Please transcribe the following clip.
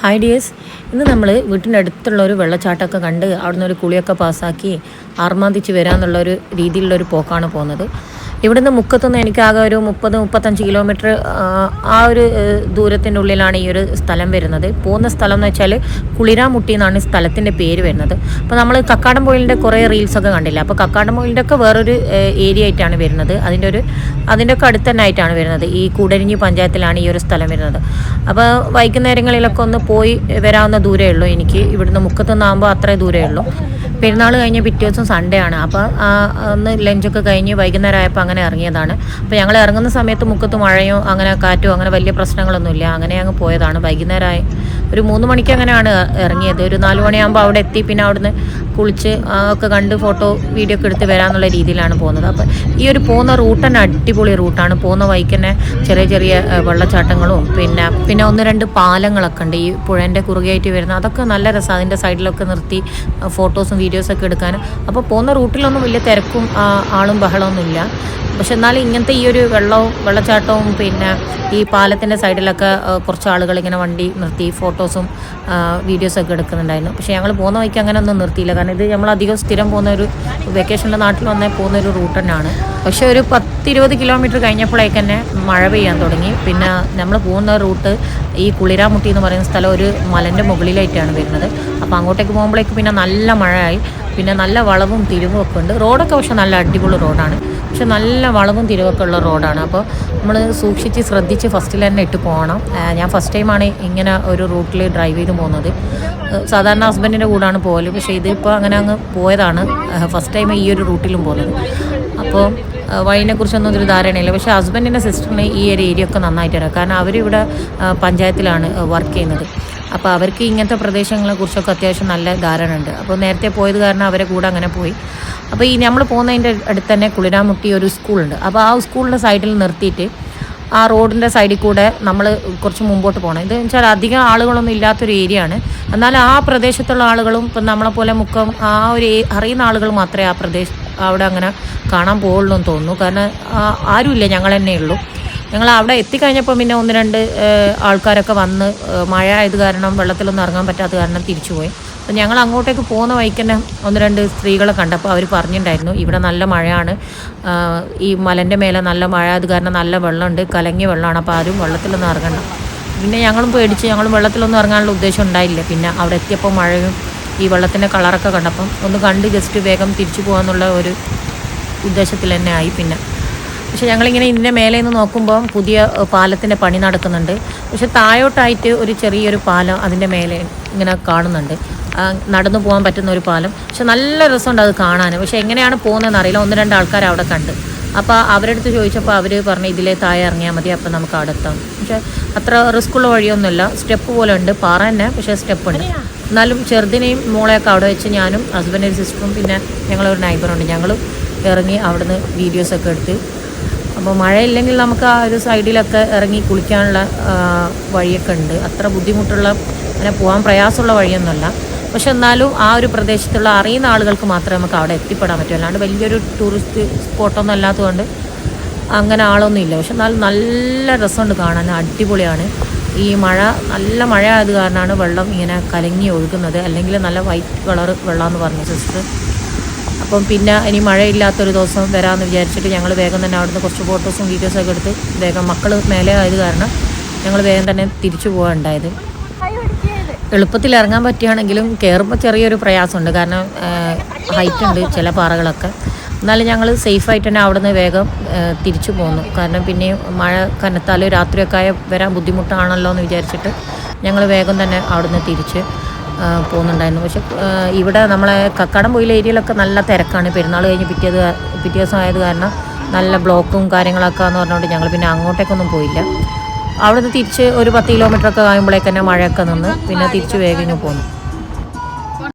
Hi dears ഇന്ന് നമ്മൾ വീട്ടിന്റെ അടുത്തുള്ള ഒരു വെള്ളച്ചാട്ടമൊക്കെ കണ്ട് അവിടുന്ന് ഒരു കുളിയൊക്കെ പാസ്സാക്കി ആർമാദിച്ച് വരാമെന്നുള്ള ഒരു രീതിയിലുള്ള ഒരു പോക്കാണ് പോകുന്നത്. ഇവിടുന്ന് മുക്കത്തുനിന്ന് എനിക്ക് ആകെ ഒരു മുപ്പത് മുപ്പത്തഞ്ച് കിലോമീറ്റർ ആ ഒരു ദൂരത്തിന്റെ ഉള്ളിലാണ് ഈ ഒരു സ്ഥലം വരുന്നത്. പോകുന്ന സ്ഥലം എന്ന് വെച്ചാൽ കുളിരാമുട്ടി എന്നാണ് സ്ഥലത്തിന്റെ പേര് വരുന്നത്. അപ്പോൾ നമ്മൾ കക്കാടം പോയിലിന്റെ കുറേ റീൽസൊക്കെ കണ്ടില്ല? അപ്പോൾ കക്കാടം പോയിലിന്റെ ഒക്കെ വേറൊരു ഏരിയ ആയിട്ടാണ് വരുന്നത്. അതിന്റെ ഒരു അതിന്റെ ഒക്കെ അടുത്ത് തന്നെ ആയിട്ടാണ് വരുന്നത്. ഈ കൂടരിഞ്ഞി പഞ്ചായത്തിലാണ് ഈ ഒരു സ്ഥലം വരുന്നത്. അപ്പോൾ വൈകുന്നേരങ്ങളിലൊക്കെ ഒന്ന് പോയി വരാവുന്ന ദൂരമേ ഉള്ളൂ എനിക്ക്. ഇവിടുന്ന് മുക്കത്തുനിന്നാകുമ്പോൾ അത്രേ ദൂരമേ ഉള്ളൂ. പെരുന്നാൾ കഴിഞ്ഞ് പിറ്റേ ദിവസം സൺഡേ ആണ്. അപ്പോൾ അന്ന് ലഞ്ചൊക്കെ കഴിഞ്ഞ് വൈകുന്നേരം ആയപ്പോൾ അങ്ങനെ ഇറങ്ങിയതാണ്. അപ്പോൾ ഞങ്ങൾ ഇറങ്ങുന്ന സമയത്ത് മുക്കത്ത് മഴയോ അങ്ങനെ കാറ്റോ അങ്ങനെ വലിയ പ്രശ്നങ്ങളൊന്നുമില്ല. അങ്ങനെ അങ്ങ് പോയതാണ്. വൈകുന്നേരമായി ഒരു മൂന്ന് മണിക്ക് അങ്ങനെയാണ് ഇറങ്ങിയത്. ഒരു നാല് മണിയാകുമ്പോൾ അവിടെ എത്തി പിന്നെ അവിടുന്ന് കുളിച്ച് ഒക്കെ കണ്ട് ഫോട്ടോ വീഡിയോ ഒക്കെ എടുത്ത് വരാമെന്നുള്ള രീതിയിലാണ് പോകുന്നത്. അപ്പോൾ ഈ ഒരു പോകുന്ന റൂട്ട് തന്നെ അടിപൊളി റൂട്ടാണ്. പോകുന്ന വഴിക്ക് തന്നെ ചെറിയ ചെറിയ വെള്ളച്ചാട്ടങ്ങളും പിന്നെ പിന്നെ ഒന്ന് രണ്ട് പാലങ്ങളൊക്കെ ഉണ്ട്. ഈ പുഴേന്റെ കുറുകയായിട്ട് വരുന്ന അതൊക്കെ നല്ല രസമാണ് അതിന്റെ സൈഡിലൊക്കെ നിർത്തി ഫോട്ടോസും വീഡിയോസൊക്കെ എടുക്കാനും അപ്പോൾ പോകുന്ന റൂട്ടിലൊന്നും വലിയ തിരക്കും ആളും ബഹളമൊന്നുമില്ല പക്ഷെ എന്നാലും ഇങ്ങനത്തെ ഈ ഒരു വെള്ളവും വെള്ളച്ചാട്ടവും പിന്നെ ഈ പാലത്തിന്റെ സൈഡിലൊക്കെ കുറച്ച് ആളുകൾ ഇങ്ങനെ വണ്ടി നിർത്തി ഫോട്ടോസും വീഡിയോസൊക്കെ എടുക്കുന്നുണ്ടായിരുന്നു. പക്ഷേ ഞങ്ങൾ പോകുന്ന വഴിക്ക് അങ്ങനെ ഒന്നും നിർത്തിയില്ല. കാരണം ഇത് നമ്മൾ അധികം സ്ഥിരം പോകുന്ന ഒരു വെക്കേഷന്റെ നാട്ടിൽ വന്നേ പോകുന്ന ഒരു റൂട്ട് തന്നെയാണ്. പക്ഷേ ഒരു പത്തിരുപത് കിലോമീറ്റർ കഴിഞ്ഞപ്പോഴേക്ക് തന്നെ മഴ പെയ്യാൻ തുടങ്ങി. പിന്നെ നമ്മൾ പോകുന്ന റൂട്ട് ഈ കുളിരാമുട്ടി എന്ന് പറയുന്ന സ്ഥലം ഒരു മലന്റെ മുകളിലായിട്ടാണ് വരുന്നത്. അപ്പോൾ അങ്ങോട്ടേക്ക് പോകുമ്പോഴേക്ക് പിന്നെ നല്ല മഴയായി. പിന്നെ നല്ല വളവും തിരിവും ഒക്കെ ഉണ്ട്. റോഡൊക്കെ പക്ഷെ നല്ല അടിപൊളി റോഡാണ് പക്ഷെ നല്ല വളവും തിരിവൊക്കെ ഉള്ള റോഡാണ്. അപ്പോൾ നമ്മൾ സൂക്ഷിച്ച് ശ്രദ്ധിച്ച് ഫസ്റ്റിൽ തന്നെ ഇട്ട് പോകണം. ഞാൻ ഫസ്റ്റ് ടൈമാണ് ഇങ്ങനെ ഒരു റൂട്ടിൽ ഡ്രൈവ് ചെയ്ത് പോകുന്നത്. സാധാരണ ഹസ്ബൻഡിന്റെ കൂടാണ് പോകൽ. പക്ഷേ ഇതിപ്പോൾ അങ്ങനെ അങ്ങ് പോയതാണ് ഫസ്റ്റ് ടൈം ഈ ഒരു റൂട്ടിലും പോകുന്നത്. അപ്പോൾ വഴിനെ കുറിച്ചൊന്നും ഒരു ധാരണയില്ല. പക്ഷേ ഹസ്ബൻഡിന്റെ സിസ്റ്ററിന് ഈ ഒരു ഏരിയ ഒക്കെ നന്നായിട്ട് അറിയാം. കാരണം അവരിവിടെ പഞ്ചായത്തിലാണ് വർക്ക് ചെയ്യുന്നത്. അപ്പോൾ അവർക്ക് ഇങ്ങനത്തെ പ്രദേശങ്ങളെ കുറിച്ചൊക്കെ അത്യാവശ്യം നല്ല ധാരണ ഉണ്ട് അപ്പോൾ നേരത്തെ പോയത് കാരണം അവരെ കൂടെ അങ്ങനെ പോയി. അപ്പോൾ ഈ നമ്മൾ പോകുന്നതിന്റെ അടുത്ത് തന്നെ കുളിരാമുട്ടി ഒരു സ്കൂളുണ്ട്. അപ്പോൾ ആ സ്കൂളിന്റെ സൈഡിൽ നിർത്തിയിട്ട് ആ റോഡിന്റെ സൈഡിൽ കൂടെ നമ്മൾ കുറച്ച് മുമ്പോട്ട് പോകണം ഇത് വെച്ചാൽ അധികം ആളുകളൊന്നും ഇല്ലാത്തൊരു ഏരിയ ആണ്. എന്നാൽ ആ പ്രദേശത്തുള്ള ആളുകളും ഇപ്പം നമ്മളെപ്പോലെ മുക്കം ആ ഒരു അറിയുന്ന ആളുകൾ മാത്രമേ ആ പ്രദേശം അവിടെ അങ്ങനെ കാണാൻ പോകുള്ളൂ എന്ന് തോന്നുന്നു. കാരണം ആരുമില്ല ഞങ്ങൾ തന്നെ ഉള്ളൂ. ഞങ്ങൾ അവിടെ എത്തിക്കഴിഞ്ഞപ്പോൾ പിന്നെ ഒന്ന് രണ്ട് ആൾക്കാരൊക്കെ വന്ന് മഴ ആയത് കാരണം വെള്ളത്തിലൊന്നും ഇറങ്ങാൻ പറ്റാത്ത കാരണം തിരിച്ചു പോയി. അപ്പം ഞങ്ങൾ അങ്ങോട്ടേക്ക് പോകുന്ന വഴിക്ക് തന്നെ ഒന്ന് രണ്ട് സ്ത്രീകളെ കണ്ടപ്പോൾ അവർ പറഞ്ഞിട്ടുണ്ടായിരുന്നു ഇവിടെ നല്ല മഴയാണ്. ഈ മലന്റെ മേലെ നല്ല മഴ ആയത് കാരണം നല്ല വെള്ളമുണ്ട് കലങ്ങിയ വെള്ളമാണ് അപ്പോൾ ആരും വെള്ളത്തിലൊന്നും ഇറങ്ങണ്ട. പിന്നെ ഞങ്ങളും പേടിച്ച് ഞങ്ങളും വെള്ളത്തിലൊന്നും ഇറങ്ങാനുള്ള ഉദ്ദേശം ഉണ്ടായില്ല. പിന്നെ അവിടെ എത്തിയപ്പോൾ മഴയും ഈ വെള്ളത്തിന്റെ കളറൊക്കെ കണ്ടപ്പം ഒന്ന് കണ്ട് ജസ്റ്റ് വേഗം തിരിച്ചു പോകാമെന്നുള്ള ഒരു ഉദ്ദേശത്തിൽ തന്നെ ആയി പിന്നെ. പക്ഷെ ഞങ്ങളിങ്ങനെ ഇതിന്റെ മേലെ നിന്ന് നോക്കുമ്പം പുതിയ പാലത്തിന്റെ പണി നടക്കുന്നുണ്ട്. പക്ഷെ താഴോട്ടായിട്ട് ഒരു ചെറിയൊരു പാലം അതിന്റെ മേലെ ഇങ്ങനെ കാണുന്നുണ്ട്. നടന്നു പോകാൻ പറ്റുന്ന ഒരു പാലം. പക്ഷെ നല്ല രസമുണ്ട് അത് കാണാൻ പക്ഷെ എങ്ങനെയാണ് പോകുന്നതെന്ന് അറിയില്ല. ഒന്ന് രണ്ട് ആൾക്കാർ അവിടെ കണ്ട്. അപ്പോൾ അവരെടുത്ത് ചോദിച്ചപ്പോൾ അവർ പറഞ്ഞു ഇതിലെ താഴെ ഇറങ്ങിയാൽ മതി അപ്പോൾ നമുക്ക് അവിടെ എത്താം പക്ഷെ അത്ര റിസ്ക്കുള്ള വഴിയൊന്നുമില്ല. സ്റ്റെപ്പ് പോലെ ഉണ്ട്. പാറ തന്നെ പക്ഷേ സ്റ്റെപ്പ് ഉണ്ട് എന്നാലും ചെറുതിനെയും മോളെയൊക്കെ അവിടെ വെച്ച് ഞാനും ഹസ്ബൻഡും സിസ്റ്ററും പിന്നെ ഞങ്ങളൊരു നൈബറുണ്ട് ഞങ്ങളും ഇറങ്ങി അവിടുന്ന് വീഡിയോസൊക്കെ എടുത്ത് അപ്പോൾ മഴയില്ലെങ്കിൽ നമുക്ക് ആ ഒരു സൈഡിലൊക്കെ ഇറങ്ങി കുളിക്കാനുള്ള വഴിയൊക്കെ ഉണ്ട്. അത്ര ബുദ്ധിമുട്ടുള്ള അങ്ങനെ പോകാൻ പ്രയാസമുള്ള വഴിയൊന്നുമല്ല. പക്ഷെ എന്നാലും ആ ഒരു പ്രദേശത്തുള്ള അറിയുന്ന ആളുകൾക്ക് മാത്രമേ നമുക്ക് അവിടെ എത്തിപ്പെടാൻ പറ്റൂ. അല്ലാണ്ട് വലിയൊരു ടൂറിസ്റ്റ് സ്പോട്ടൊന്നും അല്ലാത്തതുകൊണ്ട് അങ്ങനെ ആളൊന്നും ഇല്ല. പക്ഷെ എന്നാലും നല്ല രസമുണ്ട് കാണാൻ. അടിപൊളിയാണ്. ഈ മഴ നല്ല മഴ ആയത് കാരണമാണ് വെള്ളം ഇങ്ങനെ കലങ്ങി ഒഴുകുന്നത്. അല്ലെങ്കിൽ നല്ല വൈറ്റ് കളർ വെള്ളമെന്ന് പറഞ്ഞു സിസ്റ്റർ. അപ്പം പിന്നെ ഇനി മഴയില്ലാത്തൊരു ദിവസം വരാമെന്ന് വിചാരിച്ചിട്ട് ഞങ്ങൾ വേഗം തന്നെ അവിടുന്ന് കുറച്ച് ഫോട്ടോസും വീഡിയോസും ഒക്കെ എടുത്ത് വേഗം മക്കൾ മേലെ ആയത് കാരണം ഞങ്ങൾ വേഗം തന്നെ തിരിച്ചു പോകാനുണ്ടായത് എളുപ്പത്തിൽ ഇറങ്ങാൻ പറ്റുകയാണെങ്കിലും കയറുമ്പോൾ ചെറിയൊരു പ്രയാസമുണ്ട്. കാരണം ഹൈറ്റ് ഉണ്ട് ചില പാറകളൊക്കെ. എന്നാലും ഞങ്ങൾ സേഫായിട്ട് തന്നെ അവിടുന്ന് വേഗം തിരിച്ചു പോന്നു. കാരണം പിന്നെ മഴ കനത്താൽ രാത്രിയൊക്കെ ആയ വരാൻ ബുദ്ധിമുട്ടാണല്ലോ എന്ന് വിചാരിച്ചിട്ട് ഞങ്ങൾ വേഗം തന്നെ അവിടുന്ന് തിരിച്ച് പോകുന്നുണ്ടായിരുന്നു. പക്ഷെ ഇവിടെ നമ്മളെ കക്കാടം പോയിലെ ഏരിയയിലൊക്കെ നല്ല തിരക്കാണ്. പെരുന്നാൾ കഴിഞ്ഞ് പിറ്റേത് പിറ്റേ ദിവസം ആയത് കാരണം നല്ല ബ്ലോക്കും കാര്യങ്ങളൊക്കെ എന്ന് പറഞ്ഞുകൊണ്ട് ഞങ്ങൾ പിന്നെ അങ്ങോട്ടേക്കൊന്നും പോയില്ല. അവിടുന്ന് തിരിച്ച് ഒരു പത്ത് കിലോമീറ്റർ ഒക്കെ മഴയൊക്കെ നിന്ന് പിന്നെ തിരിച്ച് വേഗം പോന്നു.